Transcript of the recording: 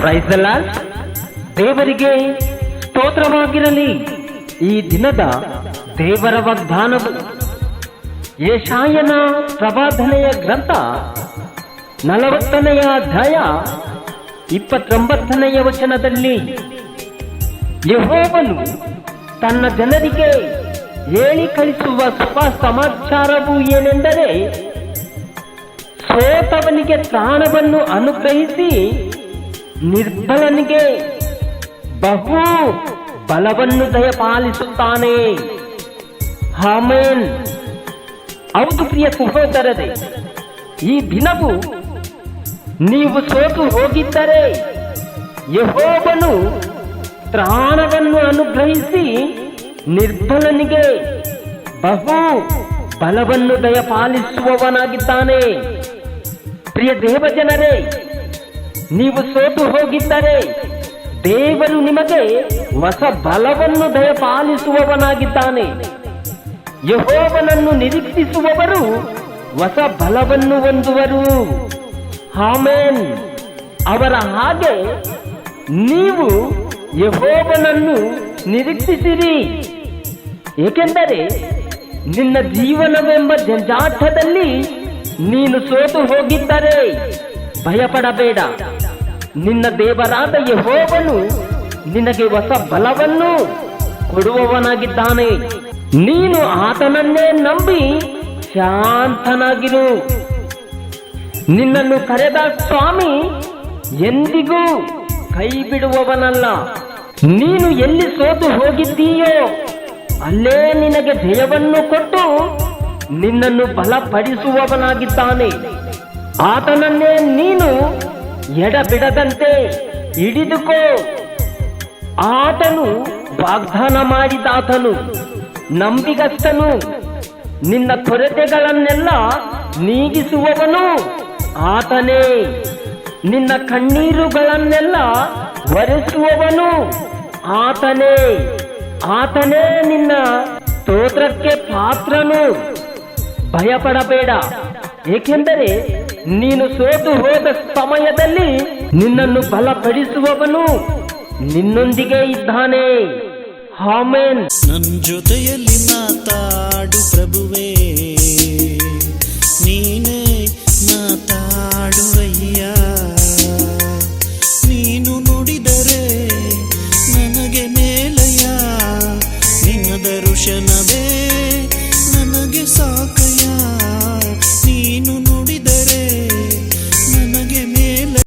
ಪ್ರೈಸಲ್ಲ ದೇವರಿಗೆ ಸ್ತೋತ್ರವಾಗಿರಲಿ. ಈ ದಿನದ ದೇವರ ವಾಗ್ದಾನವು ಯಶಾಯನ ಪ್ರವಾದನೆಯ ಗ್ರಂಥ ನಲವತ್ತನೆಯ ಅಧ್ಯಾಯ ಇಪ್ಪತ್ತೊಂಬತ್ತನೆಯ ವಚನದಲ್ಲಿ, ಯಹೋವನು ತನ್ನ ಜನರಿಗೆ ಹೇಳಿ ಕಳಿಸುವ ಶುಭ ಸಮಾಚಾರವು ಏನೆಂದರೆ ಸೋತವನಿಗೆ ತ್ರಾಣವನ್ನು ಅನುಗ್ರಹಿಸಿ ನಿರ್ಬಲನಿಗೆ ಬಹು ಬಲವನ್ನು ದಯಪಾಲಿಸುತ್ತಾನೆ ಹಾಮೇನ್ ಹೌದು ಪ್ರಿಯ ಸಹೋದರರೇ, ಈ ದಿನವು ನೀವು ಸೋತು ಹೋಗಿದ್ದರೆ ಯಹೋಬನು ತ್ರಾಣವನ್ನು ಅನುಗ್ರಹಿಸಿ ನಿರ್ಬಲನಿಗೆ ಬಹು ಬಲವನ್ನು ದಯಪಾಲಿಸುವವನಾಗಿದ್ದಾನೆ ಪ್ರಿಯ ದೇವಜನರೇ ನೀವು ಸೋತು ಹೋಗಿದ್ದರೆ ದೇವರು ನಿಮಗೆ ಹೊಸ ಬಲವನ್ನು ದಯಪಾಲಿಸುವವನಾಗಿದ್ದಾನೆ. ಯಹೋವನನ್ನು ನಿರೀಕ್ಷಿಸುವವರು ಹೊಸ ಬಲವನ್ನು ಹೊಂದುವರು. ಹಾಮೇನ್ ಅವರ ಹಾಗೆ ನೀವು ಯಹೋವನನ್ನು ನಿರೀಕ್ಷಿಸಿರಿ. ಏಕೆಂದರೆ ನಿನ್ನ ಜೀವನವೆಂಬ ಜಂಜಾಟದಲ್ಲಿ ನೀನು ಸೋತು ಹೋಗಿದ್ದರೆ ಭಯಪಡಬೇಡ. ನಿನ್ನ ದೇವರಾದ ಯಹೋವನು ನಿನಗೆ ಹೊಸ ಬಲವನ್ನು ಕೊಡುವವನಾಗಿದ್ದಾನೆ. ನೀನು ಆತನನ್ನೇ ನಂಬಿ ಶಾಂತನಾಗಿರು. ನಿನ್ನನ್ನು ಕರೆದ ಸ್ವಾಮಿ ಎಂದಿಗೂ ಕೈ ಬಿಡುವವನಲ್ಲ ನೀನು ಎಲ್ಲಿ ಸೋತು ಹೋಗಿದ್ದೀಯೋ ಅಲ್ಲೇ ನಿನಗೆ ಜಯವನ್ನು ಕೊಟ್ಟು ನಿನ್ನನ್ನು ಬಲಪಡಿಸುವವನಾಗಿದ್ದಾನೆ. ಆತನನ್ನೇ ನೀನು ಎಡಬಿಡದಂತೆ ಹಿಡಿದುಕೋ. ಆತನು ವಾಗ್ದಾನ ಮಾಡಿದಾತನು, ನಂಬಿಗಸ್ತನು. ನಿನ್ನ ಕೊರತೆಗಳನ್ನೆಲ್ಲ ನೀಗಿಸುವವನು ಆತನೇ. ನಿನ್ನ ಕಣ್ಣೀರುಗಳನ್ನೆಲ್ಲ ಒರೆಸುವವನು ಆತನೇ. ಆತನೇ ನಿನ್ನ ಸ್ತೋತ್ರಕ್ಕೆ ಪಾತ್ರನು. ಭಯಪಡಬೇಡ. ಏಕೆಂದರೆ ನೀನು ಸೋತು ಹೋದ ಸಮಯದಲ್ಲಿ ನಿನ್ನನ್ನು ಬಲಪಡಿಸುವವನು ನಿನ್ನೊಂದಿಗೆ ಇದ್ದಾನೆ. ಹಾಮೇನ್ ನನ್ನ ಜೊತೆಯಲ್ಲಿ ಮಾತಾಡು ಪ್ರಭುವೇ. ನೀನೇ ಮಾತಾಡುವಯ್ಯ. ನೀನು ನುಡಿದರೆ ನನಗೆ ಮೇಲಯ್ಯ ನಿನ್ನ ದರ್ಶನವೇ ನನಗೆ ಸಾಕ